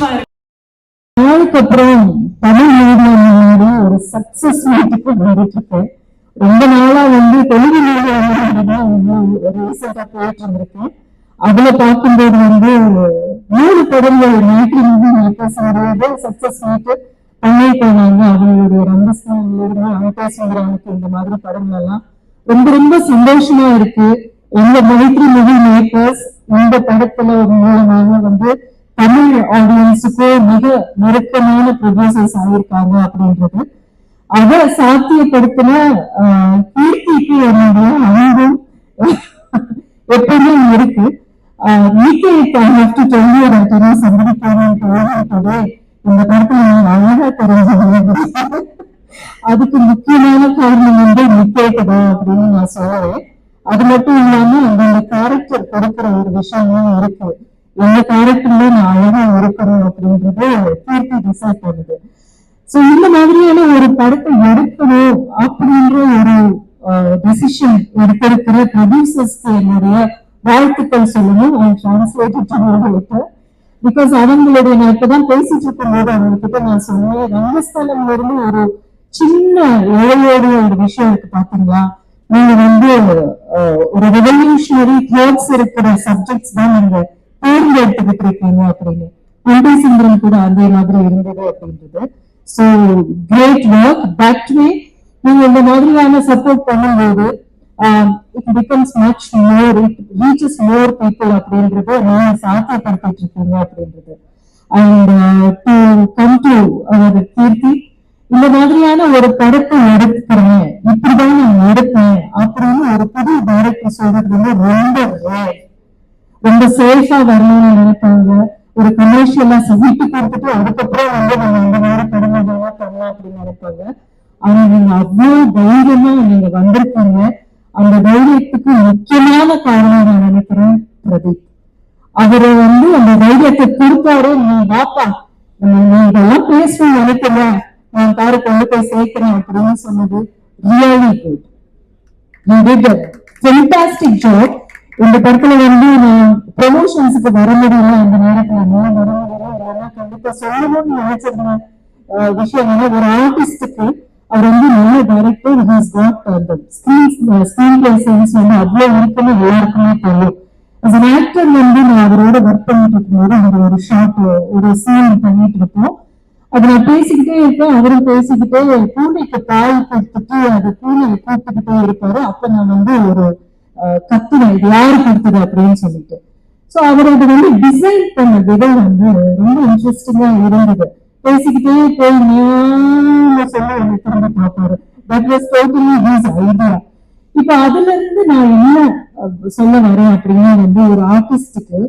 நாளுக்கு அப்புறம் தமிழ் மீடியம் ஒரு சக்சஸ் மீட்டுக்கு வந்துட்டு இருக்கேன் ரொம்ப நாளா வந்து தெலுங்கு மீடியம் ரீசெண்டா போயிட்டு இருந்திருக்கேன். அதுல பார்க்கும்போது வந்து மூணு படங்கள் மேட்ரி மூவி மேக்கர்ஸ் சக்சஸ் மீட்டு பண்ணி போனாங்க. அவங்களுடைய ரங்கஸ்தானிலிருந்து அமிதாசுந்தரானுக்கு இந்த மாதிரி படங்கள் எல்லாம் ரொம்ப ரொம்ப சந்தோஷமா இருக்கு. எங்க மைத்ரி மூவி மேக்கர்ஸ் இந்த படத்துல மூலமாக வந்து தமிழ் ஆடியன்ஸுக்கு மிக நெருக்கமான ப்ரொடியூசர்ஸ் ஆகியிருக்காங்க அப்படின்றது. அதை சாத்தியப்படுத்தின ஆஹ், கீர்த்திக்கு என்னுடைய அன்பும் எப்பவுமே இருக்கு. Nikki have to tell you that இந்த படத்துல நீங்க அழகா தெரிஞ்சது அதுக்கு முக்கியமான காரணம் வந்து நிக்கேட்டு தான் அப்படின்னு நான் சொல்லுவேன் அது மட்டும் இல்லாம அந்த கேரக்டர் கொடுக்கிற ஒரு விஷயமும் இருக்கு. இந்த கேரக்டர்ல நான் அழகா இருக்கணும் அப்படின்றது கீர்த்தி டிசைட் பண்ணுது சோ இந்த மாதிரியான ஒரு படத்தை எடுக்கணும் அப்படின்ற ஒரு டெசிஷன் எடுத்திருக்கிற ப்ரொடியூசர்ஸ்க்கு என்னுடைய வாழ்த்துக்கள் சொல்லணும். அவங்க டிரான்ஸ்லேட்டட் பிகாஸ் அவங்களுடைய நான் இப்பதான் பேசிட்டு இருக்கும்போது அவங்ககிட்ட நான் சொன்னேன் ரங்கஸ்தலம்ல இருந்து ஒரு சின்ன இழையோடைய ஒரு விஷயம் இருக்கு பாத்தீங்களா? நீங்க வந்து ஒரு ரெவல்யூஷனரி தாட்ஸ் இருக்கிற சப்ஜெக்ட்ஸ் தான் நீங்க தேர்ந்தெடுத்துக்கிட்டு இருக்கீங்க அப்படின்னு. பண்டை சுந்தரம் கூட அதே மாதிரி இருந்தது அப்படின்றது. So great work that way நீங்க இந்த மாதிரியான சப்போர்ட் பண்ணும்போது it becomes much more it reaches more people அப்படின்றத நீங்க சாத்தியப்படுத்திட்டு இருக்கீங்க அப்படின்றது. And to come to our Keerthi இந்த மாதிரியான ஒரு படத்தை எடுக்கிறேன் இப்படிதான் நான் எடுப்பேன் அப்படின்னு ஒரு புது டைரக்டர் சொல்றது வந்து ரொம்ப rare. ரொம்ப சேஃபா வரணும்னு நினைப்பாங்க. ஒரு கமர்ஷியலா சகிட்டு கொடுத்துட்டு அதுக்கப்புறம் வந்து நம்ம இந்த மாதிரி படங்கள்லாம் பண்ணலாம் அப்படின்னு நினைப்பாங்க. ஆனா நீங்க அவ்வளவு தைரியமா நீங்க வந்திருக்கீங்க. அந்த தைரியத்துக்கு முக்கியமான காரணம் நான் நினைக்கிறேன் பிரதீப். அவரு வந்து அந்த தைரியத்தை கொடுத்தாரு. நீ வாப்பா நீ இதெல்லாம் பேசணும் நினைக்கல. நான் பாரு கொண்டு போய் சேர்க்கிறேன் அப்படின்னு சொன்னது really good you did a fantastic இந்த படத்துல வந்து நான் ப்ரொமோஷன்ஸுக்கு வர முடியல இந்த நேரத்துல என்னால வர முடியல கண்டிப்பா சொல்லணும்னு நினைச்சிருந்த விஷயம் வந்து ஒரு ஆர்டிஸ்டுக்கு அவர் வந்து நல்ல டைரக்டர் ஹீஸ் காட் அந்த ஸ்கிரீன் ஸ்கிரீன் பிளே சென்ஸ் வந்து அவ்வளோ இருக்குன்னு எல்லாருக்குமே தெரியும். அஸ் அன் ஆக்டர் வந்து நான் அவரோட ஒர்க் பண்ணிட்டு இருக்கும்போது அவர் ஒரு ஷார்ட் ஒரு சீன் பண்ணிட்டு இருப்போம். அது நான் பேசிக்கிட்டே இருப்பேன் அவரும் பேசிக்கிட்டே பூனைக்கு பால் கொடுத்துட்டு அது பூனையை கூப்பிட்டுக்கிட்டே இருப்பாரு. அப்ப நான் வந்து ஒரு கத்துவேன் இது யாரு கொடுத்தது அப்படின்னு சொல்லிட்டு. ஸோ அவர் அது வந்து டிசைன் பண்ண விதம் வந்து ரொம்ப இன்ட்ரெஸ்டிங்கா இருந்தது. பேசிக்கிட்டே போய் நேர்ல சொல்லி என்னை திரும்ப பார்ப்பாரு that was totally his idea இப்ப அதுல இருந்து நான் என்ன சொல்ல வரேன் அப்படின்னா வந்து ஒரு ஆர்டிஸ்டுக்கு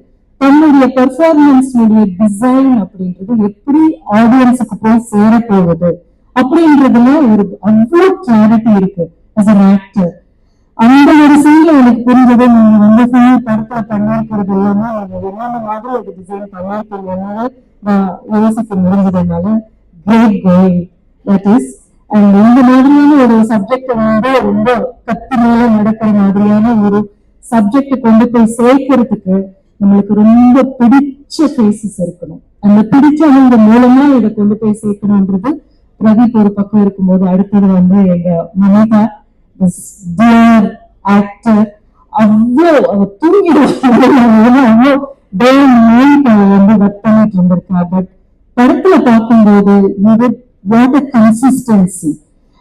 தன்னுடைய பெர்ஃபார்மன்ஸ்னுடைய டிசைன் அப்படின்றது எப்படி ஆடியன்ஸுக்கு போய் சேர போகுது அப்படின்றதுல ஒரு அவ்வளோ கிளாரிட்டி இருக்கு as an ஆக்டர் அந்த ஒரு சீன்ல எனக்கு புரிஞ்சது நீங்க வந்து ஃபுல் படத்துல பண்ணிருக்கிறது இல்லாம நீங்க என்னென்ன மாதிரி ஒரு டிசைன் பண்ணிருக்கீங்கன்னு நான் யோசிக்க முடிஞ்சதுனால great going that is and இந்த மாதிரியான ஒரு சப்ஜெக்ட் வந்து ரொம்ப கத்து மேல நடக்கிற மாதிரியான ஒரு சப்ஜெக்ட் கொண்டு போய் சேர்க்கறதுக்கு நம்மளுக்கு ரொம்ப பிடிச்ச ஃபேஸஸ் இருக்கணும். அந்த பிடிச்சவங்க மூலமா இதை கொண்டு போய் சேர்க்கணும்ன்றது பிரதீப் ஒரு பக்கம் இருக்கும்போது அடுத்தது வந்து எங்க மனிதா ஆக்டர் அவ்வளோ தூங்கிடுவாங்க அவ்வளோ டே நைட் வந்து ஒர்க் பண்ணிட்டு இருந்திருக்கா பட் படத்துல பார்க்கும்போது what a consistency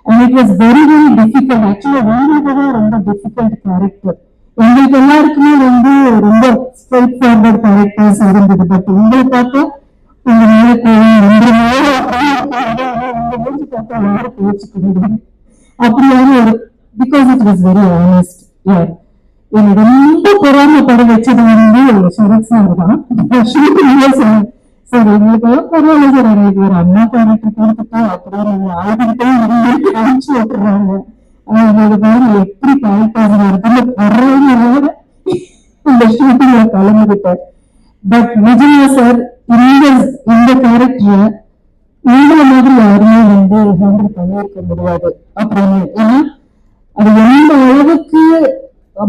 and it was very very difficult ஆக்சுவலா உங்களுக்கு தான் ரொம்ப டிஃபிகல்ட் கேரக்டர் எங்களுக்கு எல்லாருக்குமே வந்து ரொம்ப ஸ்ட்ரெயிட் ஃபார்வர்ட் கேரக்டர்ஸ் இருந்தது பட் உங்களை பார்த்தா உங்க மேல கோவம் ரெண்டு நேரம் உங்க மூஞ்சி பார்த்தா யாரும் அப்படியான ஒரு because it was very honest year என்னை ரொம்ப பொறாமப்பட வச்சது வந்து சரத் சார் தான். சார் சார் எங்களுக்கு எல்லாம் பரவாயில்ல சார் எங்களுக்கு ஒரு அண்ணா கேரக்டர் கொடுத்துட்டா அப்புறம் ஆகிட்டே இருந்து அனுப்பிச்சு விட்டுறாங்க எங்களுக்கு பாரு எப்படி தாய்ப்பாக இருக்குன்னு பரவாயில்ல இந்த ஷூட்டிங்ல கலந்துகிட்டேன் பட் விஜயா சார் இந்த இந்த கேரக்டரை உங்களை மாதிரி யாருமே வந்து ஹேண்டில் பண்ணியிருக்க முடியாது. அப்படின்னு ஏன்னா அது எந்த அளவுக்கு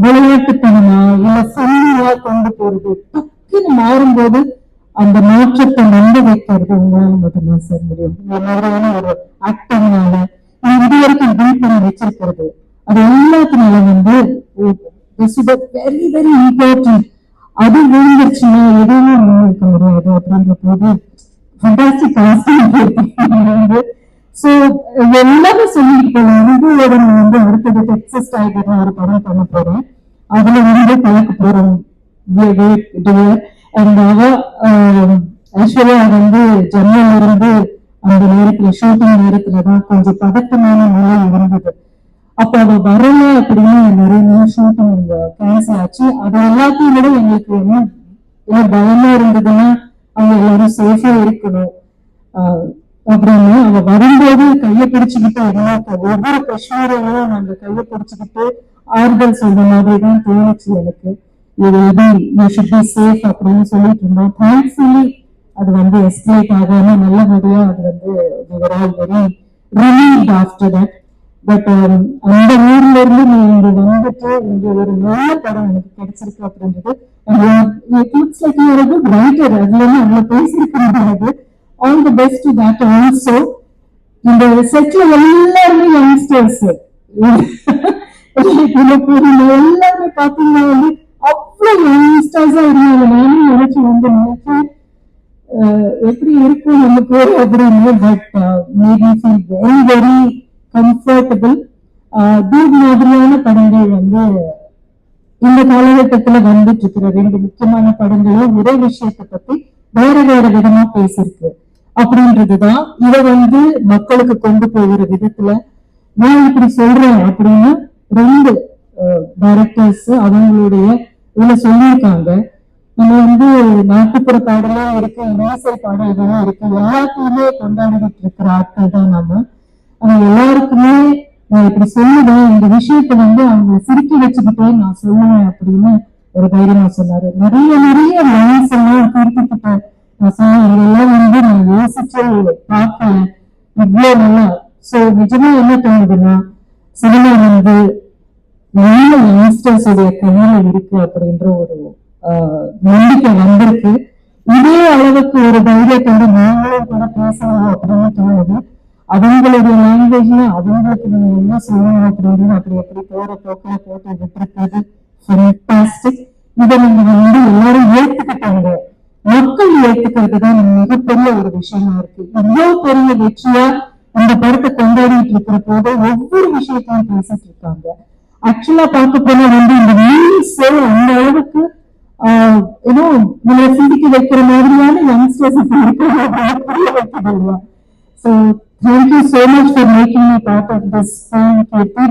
விளையாட்டுத்தனமா இல்ல ஃபன்னியா கொண்டு போறது? டக்குன்னு மாறும்போது அந்த மாற்றத்தை நம்ப வைக்கிறது உங்களால மட்டும்தான் சார் முடியும். இந்த மாதிரியான ஒரு ஆக்டிங்னால நீங்க இது வரைக்கும் பில்ட் பண்ணி வச்சிருக்கிறது. அது எல்லாத்தினால வந்து வெரி வெரி இம்பார்ட்டன்ட் அது விழுந்துருச்சுன்னா எதுவுமே முன்னெடுக்க முடியாது. அப்படின்ற போது ஃபண்டாஸ்டிக் வந்து சோ எல்லாமே சொல்லிட்டு இது ஒரு நான் வந்து அடுத்தது டெக்ஸஸ் டைகர் ஒரு படம் பண்ண போறேன் அதுல வந்து கலக்க போறோம். அண்ட் அவ um, ஐஸ்வர்யா வந்து ஜன்னல் இருந்து அந்த நேரத்துல ஷூட்டிங் நேரத்துல தான் கொஞ்சம் பதட்டமான நிலை இருந்தது. அப்ப அவ வரல அப்படின்னு நிறைய நேரம் ஷூட்டிங் கேன்சல் ஆச்சு. அது எல்லாத்தையும் விட எங்களுக்கு என்ன பயமா இருந்ததுன்னா அவங்க எல்லாரும் சேஃபா இருக்கணும். ஆஹ் அப்படின்னு அவ வரும்போது கையை பிடிச்சுக்கிட்டு எல்லா ஒவ்வொரு கஷ்மீரையும் அந்த கையை பிடிச்சுக்கிட்டு ஆறுதல் சொல்ற மாதிரி தான் தோணுச்சு எனக்கு. இது இது ஷுட் சேஃப் அப்படின்னு சொல்லிட்டு இருந்தோம் தேங்க்ஃபுல்லி அது வந்து எஸ்கலேட் ஆகாம நல்லபடியா அது வந்து very relieve after that but அந்த ஊர்ல இருந்து நீ இங்க வந்துட்டு இங்க ஒரு நல்ல படம் எனக்கு கிடைச்சிருக்கு அப்படின்றது லைக் குட் ரைட்டர் அதுல இருந்து அவ்வளவு பேசியிருக்கிறது all the best to that also இந்த செட்ல எல்லாருமே யங்ஸ்டர்ஸ் எல்லாருமே பாத்தீங்கன்னா வந்து அவ்வளவு யங்ஸ்டர்ஸா இருந்தாங்க. நானும் நினைச்சு வந்து நினைச்சேன் எப்படி இருக்கும் நமக்கு அப்படின்னு but maybe feel very very comfortable இது மாதிரியான படங்கள் வந்து இந்த காலகட்டத்துல வந்துட்டு இருக்கிற ரெண்டு முக்கியமான படங்களும் ஒரே விஷயத்தை பத்தி வேற வேற விதமா பேசியிருக்கு. அப்படின்றதுதான் இதை வந்து மக்களுக்கு கொண்டு போகிற விதத்துல நான் இப்படி சொல்றேன் அப்படின்னு ரெண்டு டைரக்டர்ஸ் அவங்களுடைய இதுல சொல்லியிருக்காங்க. நம்ம வந்து நாட்டுப்புற பாடலாம் இருக்கு இசை இதெல்லாம் இருக்கு எல்லாத்தையுமே கொண்டாடிட்டு இருக்கிற ஆட்கள் தான் நம்ம ஆனா எல்லாருக்குமே நான் இப்படி சொல்லுவேன் இந்த விஷயத்த வந்து அவங்க சிரிக்க வச்சுக்கிட்டே நான் சொல்லுவேன் அப்படின்னு ஒரு தைரியமா சொன்னாரு. நிறைய நிறைய லைன்ஸ் எல்லாம் குறிப்பிட்டு நான் சொன்னேன் இதெல்லாம் வந்து நான் யோசிச்சு பார்க்கல. இவ்வளவு நல்லா சோ நிஜமா என்ன தோணுதுன்னா சினிமா வந்து நல்ல யங்ஸ்டர்ஸ் உடைய கையில இருக்கு அப்படின்ற ஒரு ஆஹ், நம்பிக்கை வந்திருக்கு. இதே அளவுக்கு ஒரு தைரியத்தோட நாங்களும் கூட பேசணும் அப்படின்னு தோணுது. அவங்களுடைய லாங்குவேஜ்ல அவங்களுக்கு நீங்க என்ன சொல்லணும் அப்படின்றது அப்படி எப்படி போற போக்கில போட்டு விட்டுருக்கிறது ஃபண்டாஸ்டிக் இதை நீங்க வந்து எல்லாரும் ஏத்துக்கிட்டாங்க. மக்கள் ஏத்துக்கிறது தான் மிகப்பெரிய ஒரு விஷயமா இருக்கு. இவ்வளவு பெரிய வெற்றியா இந்த படத்தை கொண்டாடிட்டு இருக்கிற போது ஒவ்வொரு விஷயத்தையும் பேசிட்டு இருக்காங்க. ஆக்சுவலா பார்க்க போனா வந்து இந்த மீன்ஸ் அந்த அளவுக்கு ஏதோ நம்மளை சிந்திக்க வைக்கிற மாதிரியான யங்ஸ்டர்ஸ் இருக்காங்க So thank you so much for making me part of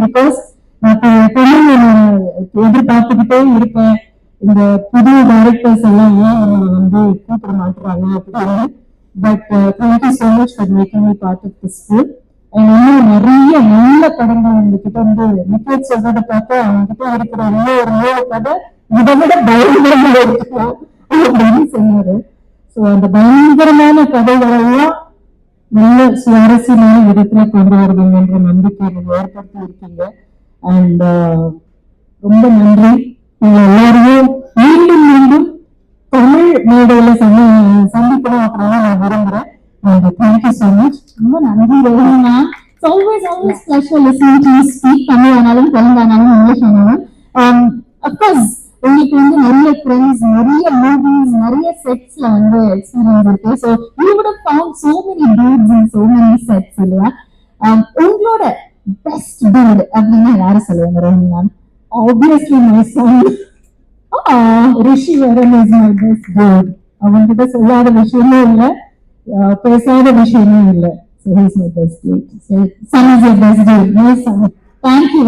because நான் எப்பவுமே நான் எதிர்பார்த்துக்கிட்டே இருப்பேன். இந்த புது டைரக்டர்ஸ் எல்லாம் ஏன் வந்து கூப்பிட மாட்டுறாங்க அப்படின்னு. But thank you uh, so much for making me part of this இன்னும் நிறைய நல்ல படங்கள் உங்ககிட்ட வந்து நிக்கேட் சொல்றதை பார்த்தா அவங்ககிட்ட இருக்கிற எல்லா ஒரு நல்ல கதை இதை விட பயங்கரமா இருக்கும் அப்படின்னு சொன்னாரு. சோ அந்த பயங்கரமான கதைகளெல்லாம் நல்ல சுவாரஸ்யமான விதத்துல கொண்டு வருவீங்க என்ற நம்பிக்கை நீங்க ஏற்படுத்தி இருக்கீங்க. அண்ட் uh, ரொம்ப நன்றி. எல்லாரையும் மீண்டும் மீண்டும் தமிழ் மேடையில சந்தி சந்திக்கணும் அப்படின்னு நான் விரும்புறேன். தேங்க்யூ so மச் ரொம்ப நன்றி ரோஹினா always always pleasure listening to you speak Tamil ஆனாலும் தெலுங்கு ஆனாலும் இங்கிலீஷ் ஆனாலும்? Um, of course உங்களுக்கு வந்து நிறைய ஃப்ரெண்ட்ஸ் நிறைய மூவிஸ் நிறைய செட்ஸ்ல வந்து எக்ஸ்பீரியன்ஸ் இருக்கு. So you have found so many dudes in so many sets இல்லையா? Um, உங்களோட பெஸ்ட் டூட் அப்படின்னா யாரை சொல்லுவாங்க Rohina obviously my son Rishi Varan is my best good அவன்கிட்ட சொல்லாத விஷயமே இல்ல அஹ் பேசாத விஷயமே இல்ல so he's my best son is your best dude. Nice son. Thank you.